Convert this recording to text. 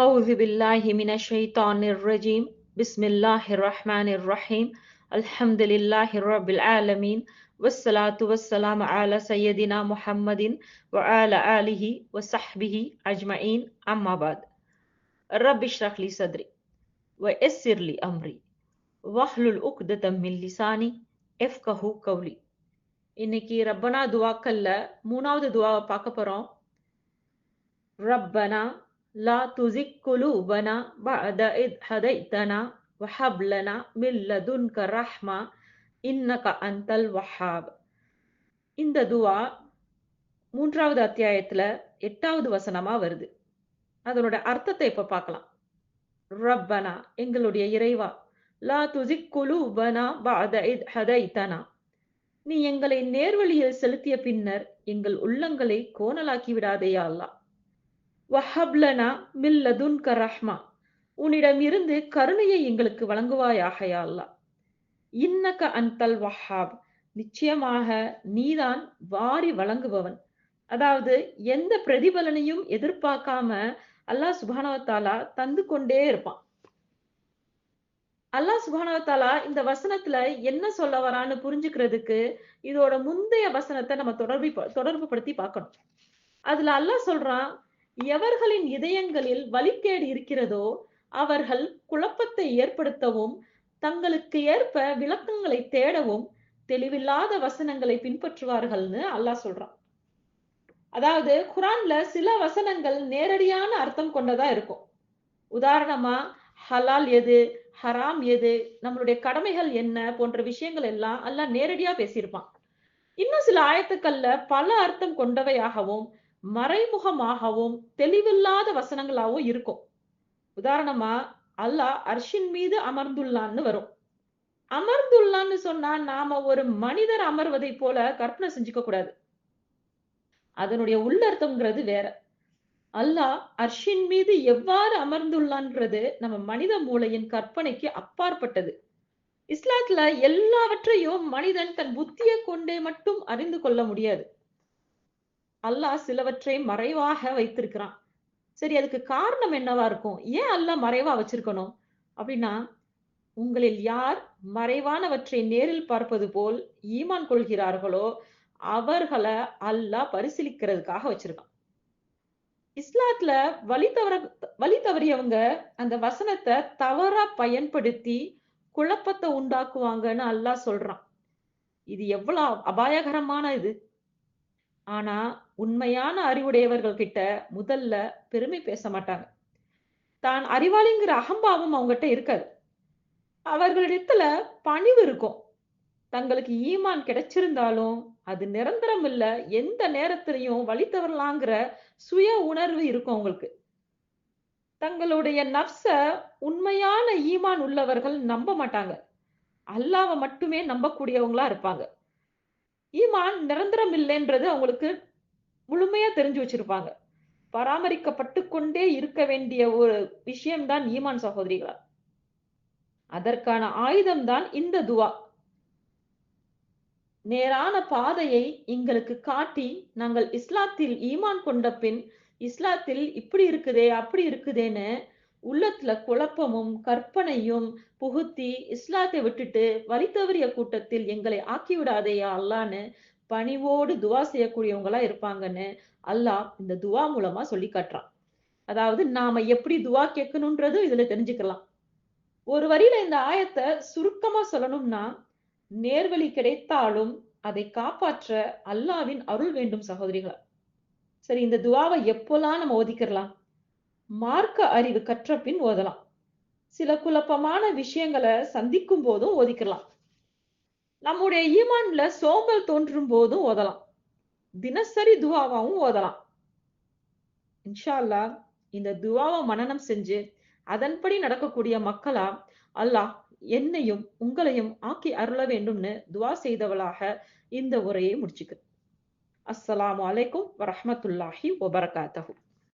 أعوذ بالله من الشيطان الرجيم بسم الله الرحمن الرحيم الحمد لله رب العالمين والصلاة والسلام على سيدنا محمد وعلى آله وصحبه أجمعين أما بعد رب اشرح لي صدري ويسر لي أمري واحلل عقدة من لساني எஃப்கஹு கௌலி இன்னைக்கு ரப்பனா துவாக்கல்ல மூணாவது துவாவை பார்க்க போறோம் ரப்பனா லா துசிக் குலூபனா பஅத இத் ஹதைத்தனா வஹப் லனா மில்லதுன் க ரஹ்மா இன்னக அந்தல் வஹாப் இந்த துவா மூன்றாவது அத்தியாயத்துல எட்டாவது வசனமா வருது. அதனோட அர்த்தத்தை இப்ப பார்க்கலாம். ரப்பனா எங்களுடைய இறைவா லா துசிக் குலூபனா பஅத இத் ஹதைத்தனா. நீ எங்களை நேர்வழியில் செலுத்திய பின்னர் எங்கள் உள்ளங்களை கோணலாக்கி விடாதேயா அல்லா வஹப்லனா மில்லதுன் ரஹ்மா. உன்னிடமிருந்து கருணையை எங்களுக்கு வழங்குவாயாக அல்லா இன்னக அந்தல் வஹாப். நிச்சயமாக நீதான் வாரி வழங்குபவன். அதாவது எந்த பிரதிபலனையும் எதிர்பார்க்காம அல்லாஹ் சுபானவத்தாலா தந்து கொண்டே இருப்பான். அல்லாஹ் சுபானவத்தாலா இந்த வசனத்துல என்ன சொல்ல வரான்னு புரிஞ்சுக்கிறதுக்கு இதோட முந்தைய வசனத்தை நம்ம தொடர்பு தொடர்பு படுத்தி பார்க்கணும். அதுல அல்லாஹ் சொல்றான் எவர்களின் இதயங்களில் வழிகேடு இருக்கிறதோ அவர்கள் குழப்பத்தை ஏற்படுத்தவும் தங்களுக்கு ஏற்ப விளக்கங்களை தேடவும் தெளிவில்லாத வசனங்களை பின்பற்றுவார்கள்னு அல்லாஹ் சொல்றான். அதாவது குரான்ல சில வசனங்கள் நேரடியான அர்த்தம் கொண்டதா இருக்கும். உதாரணமா ஹலால் எது ஹராம் எது நம்மளுடைய கடமைகள் என்ன போன்ற விஷயங்கள் எல்லாம் எல்லாம் நேரடியா பேசியிருப்பான். இன்னும் சில ஆயத்துக்கள்ல பல அர்த்தம் கொண்டவையாகவும் மறைமுகமாகவும் தெளிவில்லாத வசனங்களாகவும் இருக்கும். உதாரணமா அல்லாஹ் அர்ஷின் மீது அமர்ந்துள்ளான்னு வரும். அமர்ந்துள்ளான்னு சொன்னா நாம ஒரு மனிதர் அமர்வதை போல கற்பனை செஞ்சுக்க கூடாது. அதனுடைய உள்ளர்த்தம்ங்கிறது வேற. அல்லாஹ் அர்ஷின் மீது எவ்வாறு அமர்ந்துள்ளான்றது நம்ம மனித மூளையின் கற்பனைக்கு அப்பாற்பட்டது. இஸ்லாத்துல எல்லாவற்றையும் மனிதன் தன் புத்தியை கொண்டே மட்டும் அறிந்து கொள்ள முடியாது. அல்லாஹ் சிலவற்றை மறைவாக வைத்திருக்கிறான். சரி அதுக்கு காரணம் என்னவா இருக்கும்? ஏன் அல்லாஹ் மறைவா வச்சிருக்கணும்? அப்படின்னா உங்களில் யார் மறைவானவற்றை நேரில் பார்ப்பது போல் ஈமான் கொள்கிறார்களோ அவர்களை அல்லாஹ் பரிசீலிக்கிறதுக்காக வச்சிருக்கான். இஸ்லாத்துல வழி தவற வழி தவறியவங்க அந்த வசனத்தை தவறா பயன்படுத்தி குழப்பத்தை உண்டாக்குவாங்கன்னு அல்லாஹ் சொல்றான். இது எவ்வளவு அபாயகரமான இது. ஆனா உண்மையான அறிவுடையவர்கள் கிட்ட முதல்ல பெருமை பேச மாட்டாங்க. தான் அறிவாளிங்கிற அகம்பாவம் அவங்ககிட்ட இருக்காது. அவர்களிடத்துல பணிவு இருக்கும். தங்களுக்கு ஈமான் கிடைச்சிருந்தாலும் அது நிரந்தரம் இல்ல எந்த நேரத்திலையும் வழி தவறலாங்கிற சுய உணர்வு இருக்கும் அவங்களுக்கு. தங்களுடைய நப்ச உண்மையான ஈமான் உள்ளவர்கள் நம்ப மாட்டாங்க. அல்லாவை மட்டுமே நம்பக்கூடியவங்களா இருப்பாங்க. ஈமான் நிரந்தரம் இல்லைன்றது அவங்களுக்கு முழுமையா தெரிஞ்சு வச்சிருப்பாங்க. பராமரிக்கப்பட்டு கொண்டே இருக்க வேண்டிய ஒரு விஷயம்தான் ஈமான் சகோதரிகளா. அதற்கான ஆயுதம் தான் இந்த துவா. நேரான பாதையை எங்களுக்கு காட்டி நாங்கள் இஸ்லாத்தில் ஈமான் கொண்ட பின் இஸ்லாத்தில் இப்படி இருக்குதே அப்படி இருக்குதேன்னு உள்ளத்துல குழப்பமும் கற்பனையும் புகுத்தி இஸ்லாத்தை விட்டுட்டு வழி தவறிய கூட்டத்தில் எங்களை ஆக்கிவிடாதேயா அல்லான்னு பணிவோடு துவா செய்யக்கூடியவங்களா இருப்பாங்கன்னு அல்லாஹ் இந்த துவா மூலமா சொல்லி காட்டுறான். அதாவது நாம எப்படி துவா கேட்கணும்ன்றது இதுல தெரிஞ்சுக்கலாம். ஒரு வரியில இந்த ஆயத்தை சுருக்கமா சொல்லணும்னா நேர்வழி கிடைத்தாலும் அதை காப்பாற்ற அல்லாவின் அருள் வேண்டும் சகோதரிகள். சரி இந்த துவாவை எப்போல்லாம் நம்ம ஒதுக்கிடலாம் மார்க்க அறிவு கற்ற பின் ஓதலாம். சில குழப்பமான விஷயங்களை சந்திக்கும் போதும் ஓதிக்கலாம். நம்முடைய ஈமான்ல சோம்பல் தோன்றும் போதும் ஓதலாம். தினசரி துவாவாவும் ஓதலாம். இன்ஷா அல்லா இந்த துவாவை மனநம் செஞ்சு அதன்படி நடக்கக்கூடிய மக்களா அல்லாஹ் என்னையும் உங்களையும் ஆக்கி அருள வேண்டும்னு துவா செய்தவளாக இந்த உரையை முடிச்சுக்கிறேன். அஸ்ஸலாமு அலைக்கும் வரஹமத்துல்லாஹி வபரகாத்தஹு.